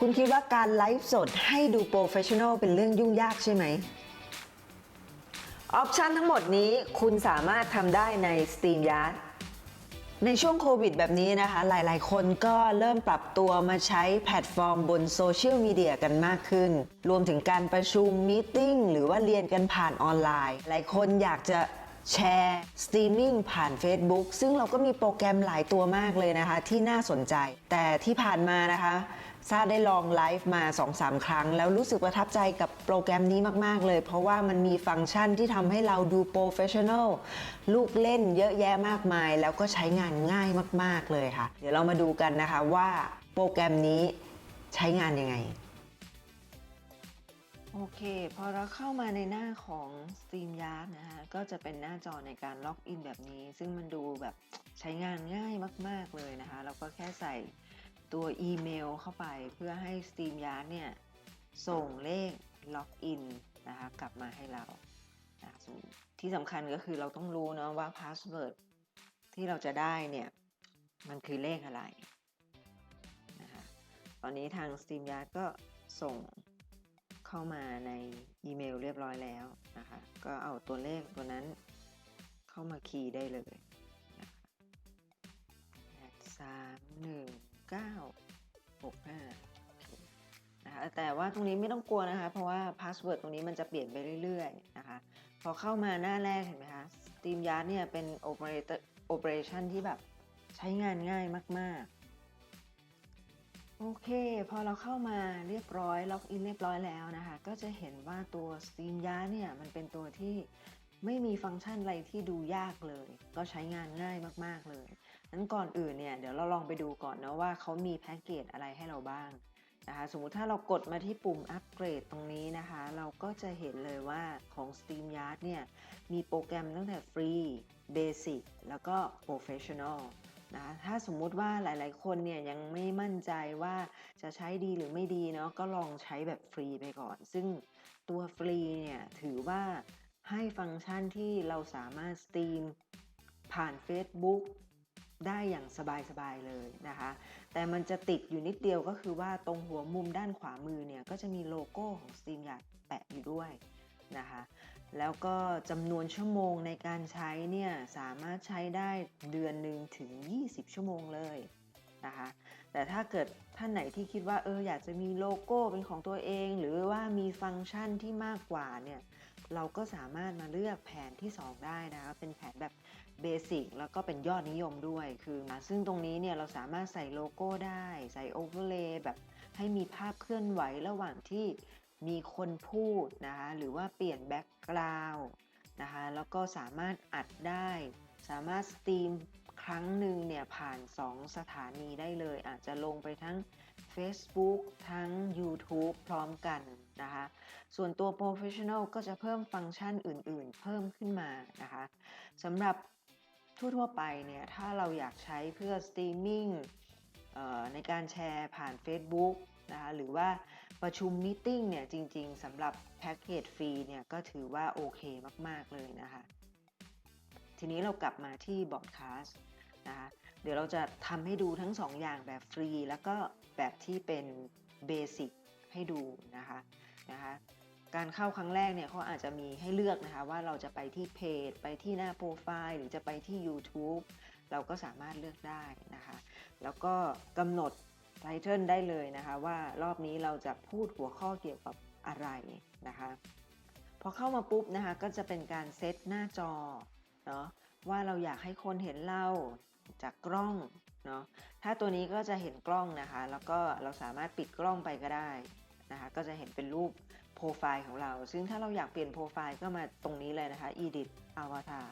คุณคิดว่าการไลฟ์สดให้ดูโปรเฟชชั่นอลเป็นเรื่องยุ่งยากใช่ไหม ออปชันทั้งหมดนี้คุณสามารถทำได้ใน StreamYard ในช่วงโควิดแบบนี้นะคะ หลายๆ คนก็เริ่มปรับตัวมาใช้แพลตฟอร์มบนโซเชียลมีเดียกันมากขึ้น รวมถึงการประชุมมีติ้งหรือว่าเรียนกันผ่านออนไลน์ หลายคนอยากจะ แชร์สตรีมมิ่งผ่าน Facebook ซึ่งเราก็มีโปรแกรมหลายตัวมากเลยนะคะ ที่น่าสนใจ แต่ที่ผ่านมานะคะซาได้ลองไลฟ์มา 2-3 ครั้ง แล้วรู้สึกประทับใจกับโปรแกรมนี้มาก ๆ เลย เพราะว่ามันมีฟังก์ชันที่ทำให้เราดูโปรเฟชชั่นอลลูกเล่นเยอะแยะมากมาย แล้วก็ใช้งานง่ายมาก ๆ เลยค่ะ เดี๋ยวเรามาดูกันนะคะว่าโปรแกรมนี้ใช้งานยังไง โอเค พอเราเข้ามาในหน้าของ StreamYard นะคะก็จะเป็นหน้าจอในการล็อกอินแบบนี้ ซึ่งมันดูแบบใช้งานง่ายมาก ๆ เลยนะคะ เราก็แค่ใส่ตัวอีเมลเข้าไปเพื่อให้ StreamYard เนี่ยส่งเลขล็อกอินนะคะกลับมาให้เรานะที่สำคัญก็คือเราต้องรู้เนาะว่าพาสเวิร์ดที่เราจะได้เนี่ยมันคือเลขอะไรนะคะตอนนี้ทาง StreamYard ก็ส่ง เข้ามาในอีเมลเรียบร้อยแล้วนะคะ ก็เอาตัวเลขตัวนั้นเข้ามาคีย์ได้เลยนะคะแปดสามหนึ่งเก้าหกห้านะคะแต่ว่าตรงนี้ไม่ต้องกลัวนะคะ เพราะว่าพาสเวิร์ดตรงนี้มันจะเปลี่ยนไปเรื่อยๆนะคะ พอเข้ามาหน้าแรกเห็นไหมคะ StreamYard เนี่ยเป็น operator operation ที่แบบใช้งานง่ายมาก ๆ โอเค พอเราเข้ามาเรียบร้อยล็อกอินเรียบร้อยแล้วนะคะ ก็จะเห็นว่าตัว StreamYard เนี่ยมันเป็นตัวที่ไม่มีฟังก์ชันอะไรที่ดูยากเลย ก็ใช้งานง่ายมากๆเลยนั้นก่อนอื่นเนี่ยเดี๋ยวเราลองไปดูก่อนนะว่าเขามีแพ็กเกจอะไรให้เราบ้างนะคะสมมุติถ้าเรากดมาที่ปุ่มอัปเกรดตรงนี้นะคะ เราก็จะเห็นเลยว่าของ StreamYard เนี่ยมีโปรแกรมตั้งแต่ฟรี Basic แล้วก็ Professional นะถ้าสมมุติว่าหลาย ๆ คนเนี่ยยังไม่มั่นใจว่าจะใช้ดีหรือไม่ดีเนาะก็ลองใช้แบบฟรีไปก่อน ซึ่งตัวฟรีเนี่ยถือว่าให้ฟังก์ชันที่เราสามารถสตรีมผ่าน Facebook ได้อย่างสบาย ๆ เลยนะคะ แต่มันจะติดอยู่นิดเดียวก็คือว่าตรงหัวมุมด้านขวามือเนี่ย ก็จะมีโลโก้ของ StreamYard แปะอยู่ด้วย นะคะแล้วก็จำนวนชั่วโมงในการใช้เนี่ยสามารถใช้ได้เดือนหนึ่งถึง 20 ชั่วโมงเลยนะคะแต่ถ้าเกิดท่านไหนที่คิดว่าเอออยากจะมีโลโก้เป็นของตัวเอง หรือว่ามีฟังก์ชันที่มากกว่าเนี่ยเราก็สามารถมาเลือกแผนที่ 2 ได้นะคะเป็นแผนแบบเบสิกแล้วก็เป็นยอดนิยมด้วยคือมาซึ่งตรงนี้เนี่ยเราสามารถใส่โลโก้ได้ ใส่โอเวอร์เลย์แบบให้มีภาพเคลื่อนไหวระหว่างที่ มีคนพูดนะคะหรือว่าเปลี่ยนแบ็กกราวด์นะคะแล้วก็สามารถอัดได้ สามารถสตรีมครั้งหนึ่งเนี่ยผ่าน 2 สถานีได้เลย อาจจะลงไปทั้ง Facebook ทั้ง YouTube พร้อมกันนะคะส่วนตัว Professional ก็จะเพิ่มฟังก์ชันอื่นๆ เพิ่มขึ้นมานะคะสำหรับทั่วๆไปเนี่ยถ้าเราอยากใช้เพื่อสตรีมมิ่งในการแชร์ผ่าน Facebook นะคะหรือว่า ประชุมมิ팅เนี่ยจริงๆสำหรับแพ็กเกจฟรีเนี่ยก็ถือว่าโอเคมากๆเลยนะคะทีนี้เรากลับมาที่บอ d แคสนะคะเดี๋ยวเราจะทำให้ดูทั้ง2อย่างแบบฟรี แล้วก็แบบที่เป็นเบสิกให้ดูนะคะนะคะการเข้าครั้งแรกเนี่ยเขาอาจจะมีให้เลือกนะคะว่าเราจะไปที่เพจ ไปที่หน้าโปรไฟล์ หรือจะไปที่ YouTube เราก็สามารถเลือกได้นะคะ แล้วก็กำหนด ไทเทิลได้เลยนะคะว่ารอบนี้เราจะพูดหัวข้อเกี่ยวกับอะไรนะคะพอเข้ามาปุ๊บนะคะก็จะเป็นการเซตหน้าจอเนาะว่าเราอยากให้คนเห็นเราจากกล้องเนาะถ้าตัวนี้ก็จะเห็นกล้องนะคะ แล้วก็เราสามารถปิดกล้องไปก็ได้นะคะก็จะเห็นเป็นรูปโปรไฟล์ของเรา ซึ่งถ้าเราอยากเปลี่ยนโปรไฟล์ก็มาตรงนี้เลยนะคะ edit avatar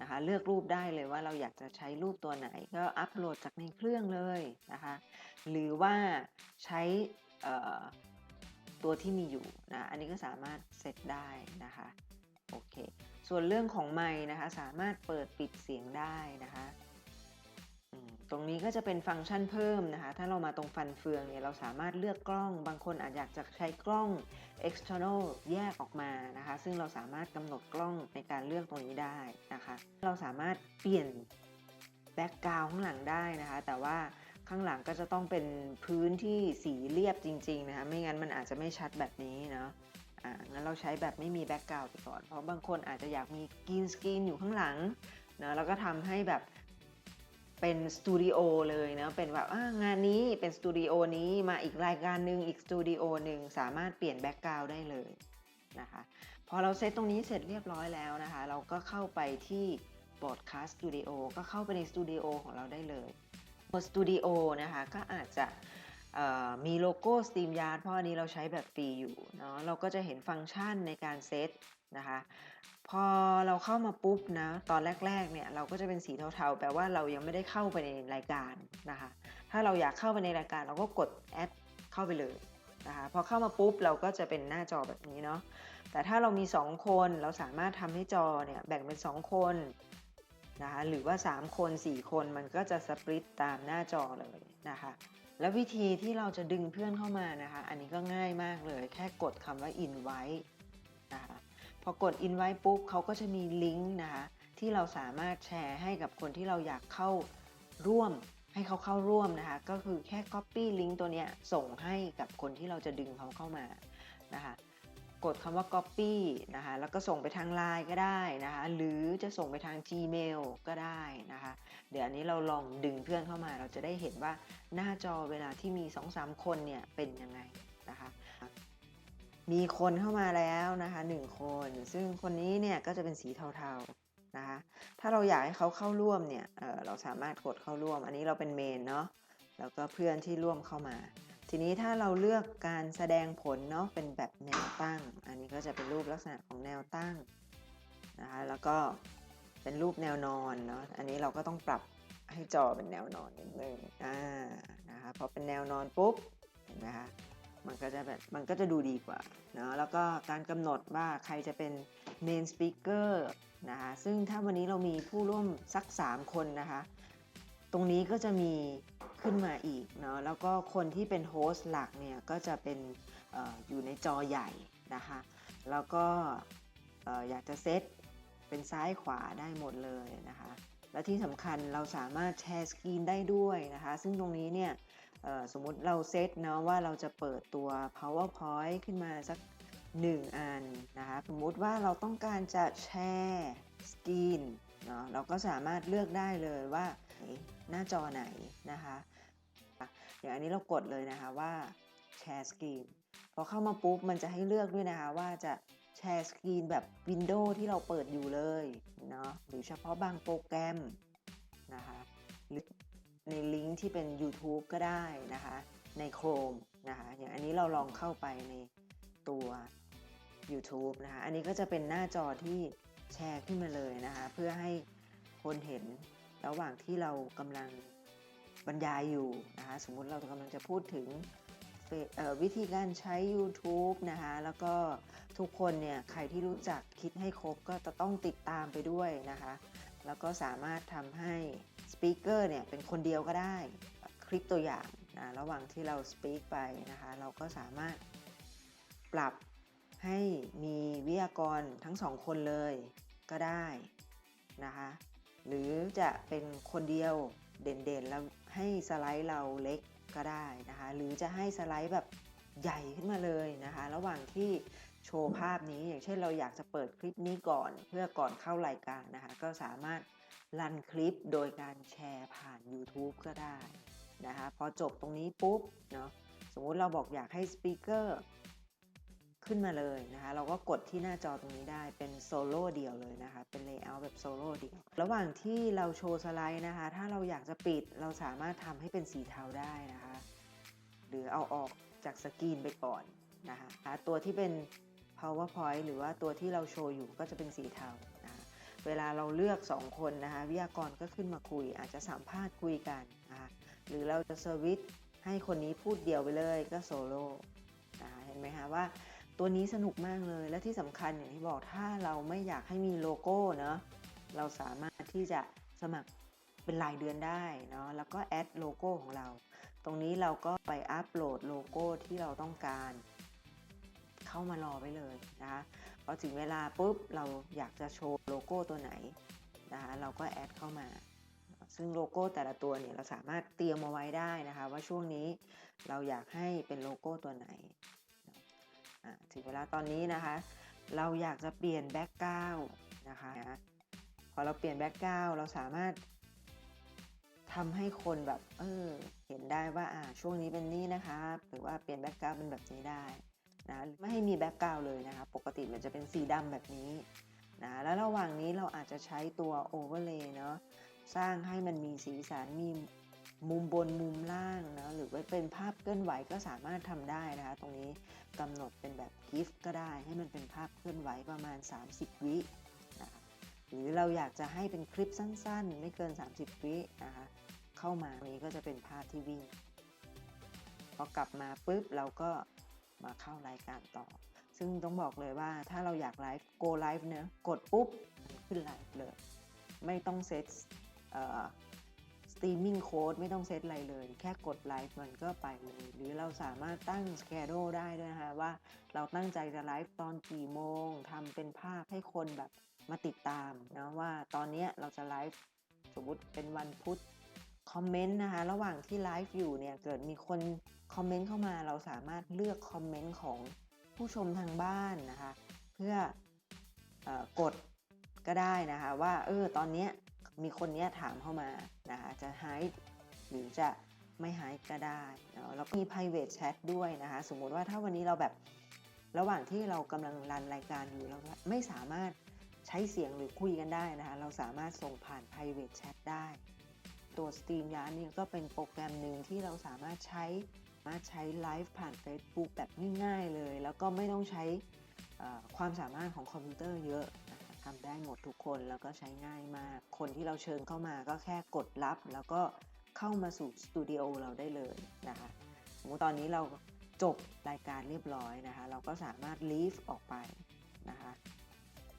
นะคะเลือกรูปได้เลยว่าเราอยากจะใช้รูปตัวไหน ก็อัปโหลดจากในเครื่องเลยนะคะ หรือว่าใช้ตัวที่มีอยู่นะอันนี้ก็สามารถเซตได้นะคะโอเคส่วนเรื่องของไมค์นะคะสามารถเปิดปิดเสียงได้นะคะตรงนี้ก็จะเป็นฟังก์ชันเพิ่มนะคะ ถ้าเรามาตรงฟันเฟืองเนี่ยเราสามารถเลือกกล้อง บางคนอาจอยากจะใช้กล้อง external แยกออกมานะคะ ซึ่งเราสามารถกำหนดกล้องในการเลือกตรงนี้ได้นะคะ เราสามารถเปลี่ยนแบ็กกราวข้างหลังได้นะคะ แต่ว่า ข้างหลังก็จะต้องเป็นพื้นที่สีเรียบจริงๆนะคะไม่งั้นมันอาจจะไม่ชัดแบบนี้เนาะอ่างั้นเราใช้แบบไม่มีแบ็กกราวด์ไปก่อน เพราะบางคนอาจจะอยากมีกรีนสกรีนอยู่ข้างหลังเนาะแล้วก็ทำให้แบบเป็นสตูดิโอเลยเนาะเป็นแบบงานนี้เป็นสตูดิโอนี้มาอีกรายการหนึ่งอีกสตูดิโอหนึ่งสามารถเปลี่ยนแบ็กกราวด์ได้เลยนะคะพอเราเซตตรงนี้เสร็จเรียบร้อยแล้วนะคะ เราก็เข้าไปที่ Broadcast Studio ก็เข้าไปในสตูดิโอของเราได้เลย สตูดิโอนะคะก็อาจจะมีโลโก้ StreamYard เพราะอันนี้เราใช้แบบฟรีอยู่เนาะเราก็จะเห็นฟังก์ชันในการเซตนะคะพอเราเข้ามาปุ๊บนะตอนแรกๆเนี่ยเราก็จะเป็นสีเทาๆ แปลว่าเรายังไม่ได้เข้าไปในรายการนะคะถ้าเราอยากเข้าไปในรายการเราก็กดแอดเข้าไปเลยนะคะพอเข้ามาปุ๊บเราก็จะเป็นหน้าจอแบบนี้เนาะแต่ถ้าเรามี 2 คนเราสามารถทำให้จอเนี่ยแบ่งเป็น 2 คน นะคะหรือว่า 3 คน 4 คนมันก็จะสปริตตามหน้าจอเลยนะคะแล้ววิธีที่เราจะดึงเพื่อนเข้ามานะคะ อันนี้ก็ง่ายมากเลย แค่กดคำว่า invite นะคะพอกด invite ปุ๊บเขาก็จะมีลิงก์นะคะที่เราสามารถแชร์ให้กับคนที่เราอยากเข้าร่วมให้เขาเข้าร่วมนะคะ ก็คือแค่ copy ลิงก์ตัวเนี้ยส่งให้กับคนที่เราจะดึงเขาเข้ามานะคะ กดคำว่า copy นะคะ แล้วก็ส่งไปทาง Line ก็ได้นะคะ หรือจะส่งไปทาง Gmail ก็ได้นะคะ เดี๋ยวอันนี้เราลองดึงเพื่อนเข้ามา เราจะได้เห็นว่าหน้าจอเวลาที่มี 2-3 คนเนี่ยเป็นยังไงนะคะ มีคนเข้ามาแล้วนะคะหนึ่งคน ซึ่งคนนี้เนี่ยก็จะเป็นสีเทาๆนะคะ ถ้าเราอยากให้เขาเข้าร่วมเนี่ยเเราสามารถกดเข้าร่วม อันนี้เราเป็นเมนเนาะ แล้วก็เพื่อนที่ร่วมเข้ามา ทีนี้ถ้าเราเลือกการแสดงผลเนาะเป็นแบบแนวตั้ง อันนี้ก็จะเป็นรูปลักษณะของแนวตั้งนะคะแล้วก็เป็นรูปแนวนอนเนาะอันนี้เราก็ต้องปรับให้จอเป็นแนวนอนนิดนึงอ่านะคะพอเป็นแนวนอนปุ๊บเห็นไหมคะมันก็จะแบบมันก็จะดูดีกว่าเนาะแล้วก็การกำหนดว่าใครจะเป็น main speaker นะคะซึ่งถ้าวันนี้เรามีผู้ร่วมสัก 3 คนนะคะ ตรงนี้ก็จะมี ขึ้นมาอีกเนาะแล้วก็คนที่เป็นโฮสต์หลักเนี่ยก็จะเป็นออยู่ในจอใหญ่นะคะแล้วก็อยากจะเซตเป็นซ้ายขวาได้หมดเลยนะคะและที่สำคัญเราสามารถแชร์สกรีนได้ด้วยนะคะ ซึ่งตรงนี้เนี่ยสมมุติเราเซตเนาะว่าเราจะเปิดตัว powerpoint ขึ้นมาสัก 1 อันนะคะสมมุติว่าเราต้องการจะแชร์สกรีนเนาะเราก็สามารถเลือกได้เลยว่าหน้าจอไหนนะคะ อย่างอันนี้เรากดเลยนะคะว่าแชร์สกรีนพอเข้ามาปุ๊บมันจะให้เลือกด้วยนะคะว่าจะแชร์สกรีนแบบวินโดว์ที่เราเปิดอยู่เลยเนาะหรือเฉพาะบางโปรแกรมนะคะหรือในลิงก์ที่เป็น YouTube ก็ได้นะคะใน Chrome นะคะอย่างอันนี้เราลองเข้าไปในตัว YouTube นะคะอันนี้ก็จะเป็นหน้าจอที่แชร์ขึ้นมาเลยนะคะเพื่อให้คนเห็นระหว่างที่เรากำลัง บรรยายอยู่นะคะสมมุติเรากำลังจะพูดถึงวิธีการใช้ YouTube นะคะแล้วก็ทุกคนเนี่ยใครที่รู้จักคิดให้ครบก็จะต้องติดตามไปด้วยนะคะแล้วก็สามารถทำให้สปีกเกอร์เนี่ยเป็นคนเดียวก็ได้คลิปตัวอย่างนะระหว่างที่เราสปีกไปนะคะเราก็สามารถปรับให้มีวิทยากรทั้งสองคนเลยก็ได้นะคะหรือจะเป็นคนเดียว เด่นๆ แล้วให้สไลด์เราเล็กก็ได้นะคะ หรือจะให้สไลด์แบบใหญ่ขึ้นมาเลยนะคะ ระหว่างที่โชว์ภาพนี้อย่างเช่นเราอยากจะเปิดคลิปนี้ก่อนเพื่อก่อนเข้ารายการนะคะ ก็สามารถรันคลิปโดยการแชร์ผ่าน YouTube ก็ได้นะคะ พอจบตรงนี้ปุ๊บเนาะสมมุติเราบอกอยากให้สปีกเกอร์ ขึ้นมาเลยนะคะ เราก็กดที่หน้าจอตรงนี้ได้เป็นโซโล่เดียวเลยนะคะ เป็นเลเยอร์แบบโซโล่เดียว ระหว่างที่เราโชว์สไลด์นะคะ ถ้าเราอยากจะปิดเราสามารถทำให้เป็นสีเทาได้นะคะ หรือเอาออกจากสกรีนไปก่อนนะคะตัวที่เป็น powerpoint หรือว่าตัวที่เราโชว์อยู่ก็จะเป็นสีเทานะคะเวลาเราเลือก 2 คนนะคะ วิทยากรก็ขึ้นมาคุย อาจจะสัมภาษณ์คุยกันนะคะหรือเราจะเซอร์วิสให้คนนี้พูดเดียวไปเลยก็โซโล่นะคะเห็นไหมคะว่า ตัวนี้สนุกมากเลยและที่สำคัญอย่างที่บอกถ้าเราไม่อยากให้มีโลโก้เนาะเราสามารถที่จะสมัครเป็นรายเดือนได้เนาะแล้วก็แอดโลโก้ของเรา ตรงนี้เราก็ไปอัปโหลดโลโก้ที่เราต้องการ เข้ามารอไว้เลยนะคะพอถึงเวลาปุ๊บเราอยากจะโชว์โลโก้ตัวไหนนะคะเราก็แอดเข้ามา ซึ่งโลโก้แต่ละตัวเนี่ยเราสามารถเตรียมเอาไว้ได้นะคะ ว่าช่วงนี้เราอยากให้เป็นโลโก้ตัวไหน ถึงเวลาตอนนี้นะคะ เราอยากจะเปลี่ยนแบ็กกราวนะคะพอเราเปลี่ยนแบ็กกราวเราสามารถทำให้คนแบบเออเห็นได้ว่าอ่าช่วงนี้เป็นนี่นะคะหรือว่าเปลี่ยนแบ็กกราวเป็นแบบนี้ได้นะไม่ให้มีแบ็กกราวเลยนะคะ ปกติมันจะเป็นสีดำแบบนี้นะแล้วระหว่างนี้เราอาจจะใช้ตัวโอเวอร์เลย์เนาะสร้างให้มันมีสีสันมี มุมบนมุมล่างนะหรือว่าเป็นภาพเคลื่อนไหวก็สามารถทำได้นะคะ ตรงนี้กำหนดเป็นแบบกิฟต์ก็ได้ให้มันเป็นภาพเคลื่อนไหวประมาณ 30 วินะหรือเราอยากจะให้เป็นคลิปสั้นๆ ไม่เกิน 30 วินะคะเข้ามานี้ก็จะเป็นภาพที่วิ่งพอกลับมาปุ๊บเราก็มาเข้ารายการต่อ ซึ่งต้องบอกเลยว่าถ้าเราอยากไลฟ์ go live เนอะกดปุ๊บ ขึ้นไลฟ์เลย ไม่ต้องเซต ตรีมมิ่งโค้ดไม่ต้องเซตอะไรเลย แค่กดไลฟ์มันก็ไปเลย หรือเราสามารถตั้งสแกโดได้ด้วยนะคะว่าเราตั้งใจจะไลฟ์ตอนกี่โมงทำเป็นภาพให้คนแบบมาติดตามนะว่าตอนนี้เราจะไลฟ์สมมติเป็นวันพุธคอมเมนต์นะคะระหว่างที่ไลฟ์อยู่เนี่ยเกิดมีคนคอมเมนต์เข้ามาเราสามารถเลือกคอมเมนต์ของผู้ชมทางบ้านนะคะ เพื่อออกดก็ได้นะคะว่าเออตอนนี้ มีคนเนี้ยถามเข้ามานะคะจะ hide หรือจะไม่ hide ก็ได้เนาะแล้วก็มี private chat ด้วยนะคะสมมุติว่าถ้าวันนี้เราแบบระหว่างที่เรากำลังรันรายการอยู่เราไม่สามารถใช้เสียงหรือคุยกันได้นะคะเราสามารถส่งผ่าน private chat ได้ ตัว StreamYard นี่ก็เป็นโปรแกรมหนึ่งที่เราสามารถใช้มารถใช้ไลฟ์ผ่าน Facebook แบบง่ายๆเลย แล้วก็ไม่ต้องใช้ความสามารถของคอมพิวเตอร์เยอะ ทำได้หมดทุกคนแล้วก็ใช้ง่ายมาก คนที่เราเชิญเข้ามาก็แค่กดรับ แล้วก็เข้ามาสู่สตูดิโอเราได้เลยนะคะสมมติตอนนี้เราจบรายการเรียบร้อยนะคะ เราก็สามารถลีฟออกไปนะคะ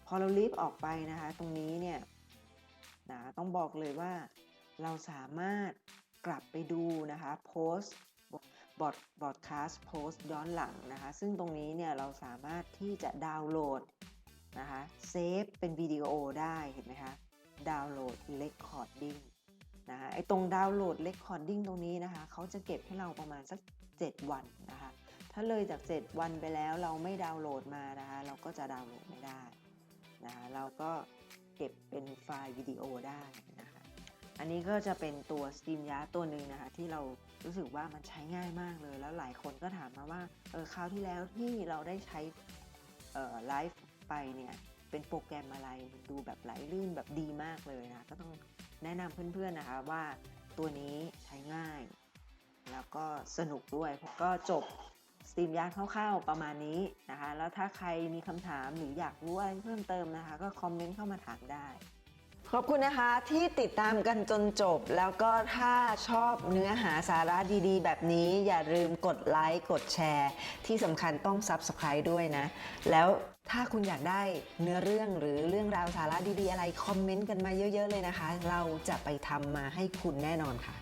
พอเราลีฟออกไปนะคะ ตรงนี้เนี่ยนะต้องบอกเลยว่าเราสามารถกลับไปดูนะคะโพสบอดบอดคาสต์โพสต์ย้อนหลังนะคะ ซึ่งตรงนี้เนี่ยเราสามารถที่จะดาวน์โหลด นะคะเซฟเป็นวิดีโอได้เห็นไหมคะดาวน์โหลดเลคคอร์ดดิ้งนะคะไอตรงดาวน์โหลดเลคคอร์ดดิ้งตรงนี้นะคะเขาจะเก็บให้เราประมาณสัก 7 วันนะคะถ้าเลยจาก 7 วันไปแล้วเราไม่ดาวน์โหลดมานะคะเราก็จะดาวน์โหลดไม่ได้นะคะเราก็เก็บเป็นไฟล์วิดีโอได้นะคะอันนี้ก็จะเป็นตัว StreamYard ตัวหนึ่งนะคะที่เรารู้สึกว่ามันใช้ง่ายมากเลย แล้วหลายคนก็ถามมาว่าเออคราวที่แล้วที่เราได้ใช้ไลฟ์ ไปเนี่ยเป็นโปรแกรมอะไรมันดูแบบไหลลื่นแบบดีมากเลยนะก็ต้องแนะนำเพื่อนๆนะคะว่าตัวนี้ใช้ง่าย แล้วก็สนุกด้วยก็จบสตรีมยาคร่าวๆประมาณนี้นะคะ แล้วถ้าใครมีคำถามหรืออยากรู้อะไรเพิ่มเติมนะคะ ก็คอมเมนต์เข้ามาถามได้ ขอบคุณนะคะที่ติดตามกันจนจบ แล้วก็ถ้าชอบเนื้อหาสาระดีๆ แบบนี้อย่าลืมกดไลค์กดแชร์ ที่สำคัญต้อง Subscribe ด้วยนะ แล้ว ถ้าคุณอยากได้เนื้อเรื่องหรือเรื่องราวสาระดีๆอะไร คอมเมนต์กันมาเยอะ ๆ เลยนะคะ เราจะไปทำมาให้คุณแน่นอนค่ะ